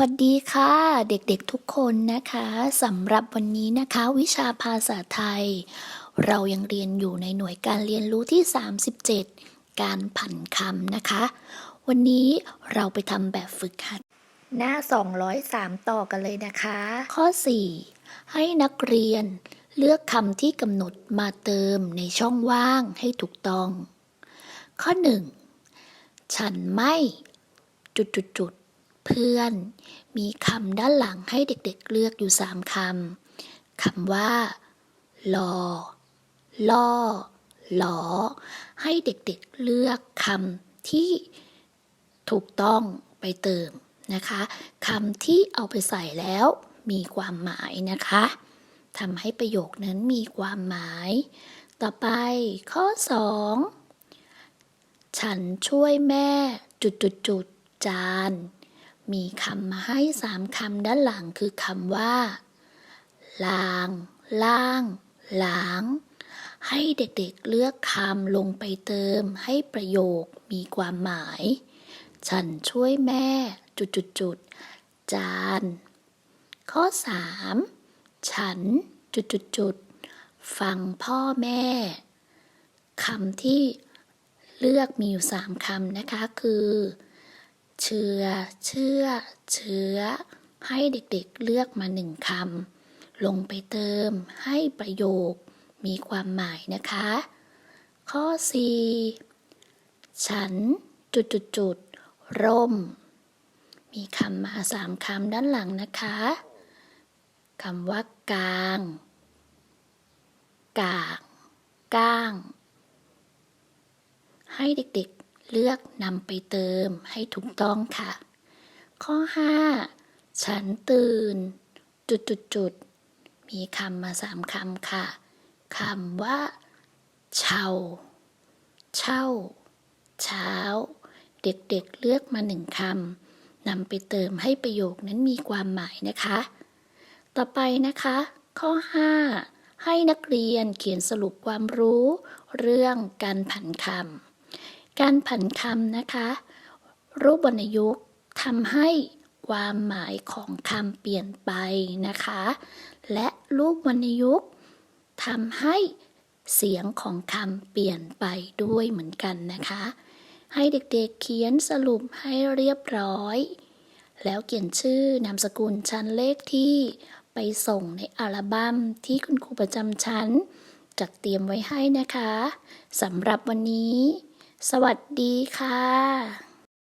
วัสดีค่ะ เด็กๆทุกคนนะคะสำหรับวันนี้นะคะ วิชาภาษาไทย เรายังเรียนอยู่ในหน่วยการเรียนรู้ที่ 37 การผันคำนะคะ วันนี้เราไปทำแบบฝึกหัด หน้า 203 ต่อกันเลยนะคะ ข้อ 4 ให้นักเรียนเลือกคำที่กำหนดมาเติมในช่องว่างให้ถูกต้อง ข้อ 1 ฉันไม่จุดจุดจุดๆๆ เพื่อน มีคำด้านหลังให้เด็กๆเลือกอยู่3คำ คำว่าลอล่อหลอ ให้เด็กๆเลือกคำที่ถูกต้องไปเติมนะคะคำที่เอาไปใส่แล้วมีความหมายนะคะทำให้ประโยคนั้นมีความหมาย ต่อไปข้อ 2 ฉันช่วยแม่จุดจุดจุดๆๆจาน มีคำมาให้สามคำด้านหลังคือคำว่า ลาง ล่าง หลาง ให้เด็กๆเลือกคำลงไปเติมให้ประโยคมีความหมาย ฉันช่วยแม่ จุดจุดจุดๆจาน ข้อ 3 ฉัน จุดจุดจุดๆฟังพ่อแม่คำที่เลือกมีอยู่สามคำนะคะคือ เชื่อ เชื่อ เชื้อ ให้เด็กๆเลือกมาหนึ่งคำลงไปเติมให้ประโยค มีความหมายนะคะ ข้อ 4 ฉันจุดจุดจุดร่ม มีคำมาสามคำด้านหลังนะคะคำว่ากลาง กางก้าง ให้เด็กๆ เลือกนำไปเติมให้ถูกต้องค่ะ ข้อ 5 ฉันตื่น จุดจุดจุดมีคำมาสามคำค่ะคำว่าเช่าเช่า เช้า เด็กๆเลือกมาหนึ่งคำนำไปเติมให้ประโยคนั้นมีความหมายนะคะ ต่อไปนะคะ ข้อ 5 ให้นักเรียนเขียนสรุปความรู้ เรื่องการผันคำ การผันคำนะคะ รูปวรรณยุกต์ทำให้ความหมายของคำเปลี่ยนไปนะคะ และรูปวรรณยุกต์ทำให้เสียงของคำเปลี่ยนไปด้วยเหมือนกันนะคะ ให้เด็กๆเขียนสรุปให้เรียบร้อย แล้วเขียนชื่อนามสกุลชั้นเลขที่ไปส่งในอัลบั้มที่คุณครูประจำชั้นจัดเตรียมไว้ให้นะคะสำหรับวันนี้ สวัสดีค่ะ